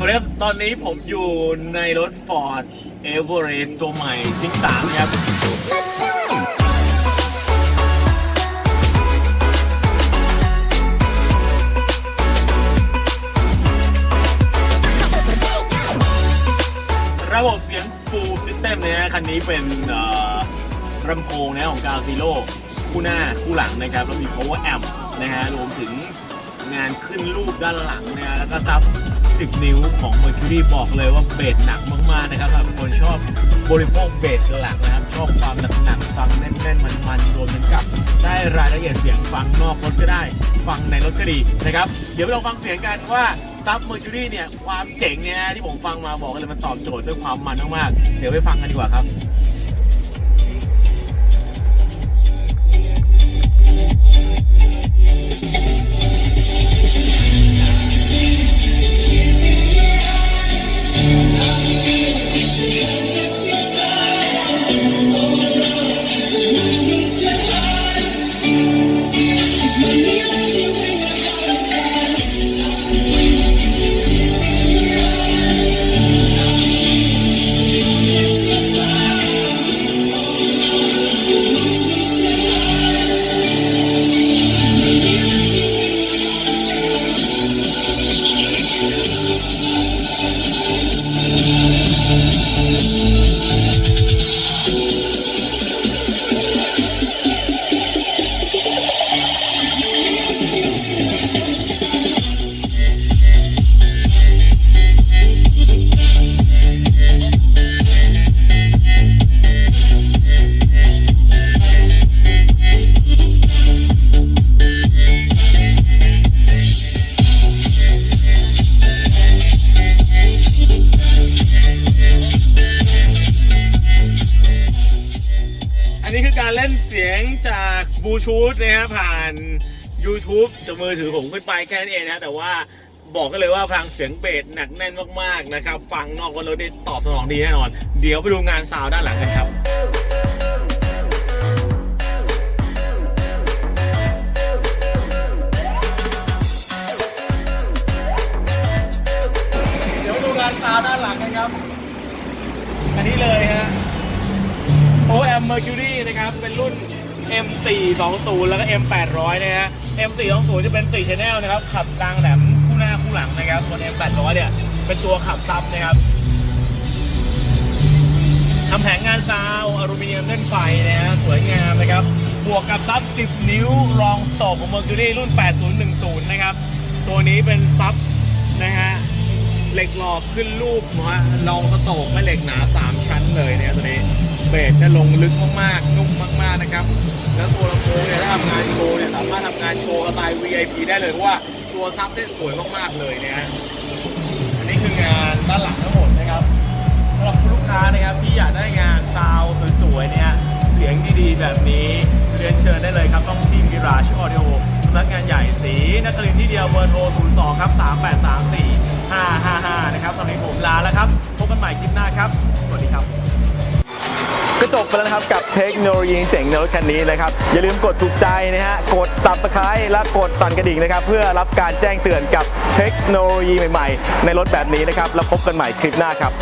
สวัสดีครับ ตอนนี้ผมอยู่ในรถ Ford Everest ตัวใหม่ซิงสามนะครับ ระบบเสียง Full System นะฮะคันนี้เป็นเอ่อลำโพงนะของ g a l Zero คู่หน้าคู่หลังนะครับ แล้วมี Power Amp นะฮะรวมถึงงานขึ้นรูปด้านหลังนะฮะแล้วก็ซับ 10 นิ้วของ Mercury บอกเลยว่าเบสหนักมากๆนะครับสำหรับคนชอบบริโภคเบสหลักนะครับ ชอบความหนักๆฟังแน่นๆ มันๆรวมถึงกับ ได้รายละเอียดเสียงฟังนอกรถก็ได้ ฟังในรถก็ดีนะครับ เดี๋ยวไปลองฟังเสียงกันว่าซับ Mercury เนี่ยความเจ๋งเนี่ยที่ผมฟังมาบอกเลยมันตอบโจทย์ด้วยความมันมากๆเดี๋ยวไปฟังกันดีกว่าครับ นเสียงจากบลูทูธนะฮะผ่าน YouTube จากมือถือผมขึ้นไปแค่นั้นเองนะแต่ว่าบอกกันเลยว่าพลังเสียงเบสหนักแน่นมากๆนะครับ ฟังนอกรถแล้วได้ตอบสนองดีแน่นอน เดี๋ยวไปดูงานซาวด้านหลังกันครับเดี๋ยวดูงานซาวด์ด้านหลังกันครับ อันนี้เลยฮะ OM Mercury นะครับ เป็นรุ่น M420 แล้วก็ M800 นะฮะ M420 จะเป็น 4 Channel นะครับ ขับกลางแหลมคู่หน้าคู่หลังนะครับ ส่วน M800 เนี่ย เป็นตัวขับซับนะครับทำแผงงานซาวอลูมิเนียมเล่นไฟนะฮะ สวยงามนะครับ บวกกับซับ 10 นิ้วรองสโตกของ Mercury รุ่น 8010 นะครับ ตัวนี้เป็นซับนะฮะเหล็กหลอกขึ้นรูปนะฮะรองสโตกแม่เหล็กหนา 3 ชั้นเลยเนี่ยตัวนี้ เบสจะลงลึกมากๆ นุ่มมากๆนะครับ แล้วตัวลำโพงเนี่ยถ้าทำงานโชว์เนี่ยสามารถทำงานโชว์สไตล์ VIP ได้เลยเพราะว่าตัวซับเนี่ยสวยมากๆเลยเนี่ยอันนี้คืองานด้านหลังทั้งหมดนะครับสำหรับคุณลูกค้านะครับที่อยากได้งานซาวสวยๆเนี่ยเสียงดีๆ แบบนี้เรียนเชิญได้เลยครับต้องที่มิราชออดิโอสำนักงานใหญ่สีนักกลินที่เดียวเบอร์โทร 02 ครับ 3834 บไปแล้วนะครับกับเทคโนโลยีเจ๋งในรถคันนี้นะครับ อย่าลืมกดถูกใจนะฮะกด subscribe และกดสั่นกระดิ่งนะครับ เพื่อรับการแจ้งเตือนกับเทคโนโลยีใหม่ ๆ ในรถแบบนี้นะครับ แล้วพบกันใหม่คลิปหน้าครับ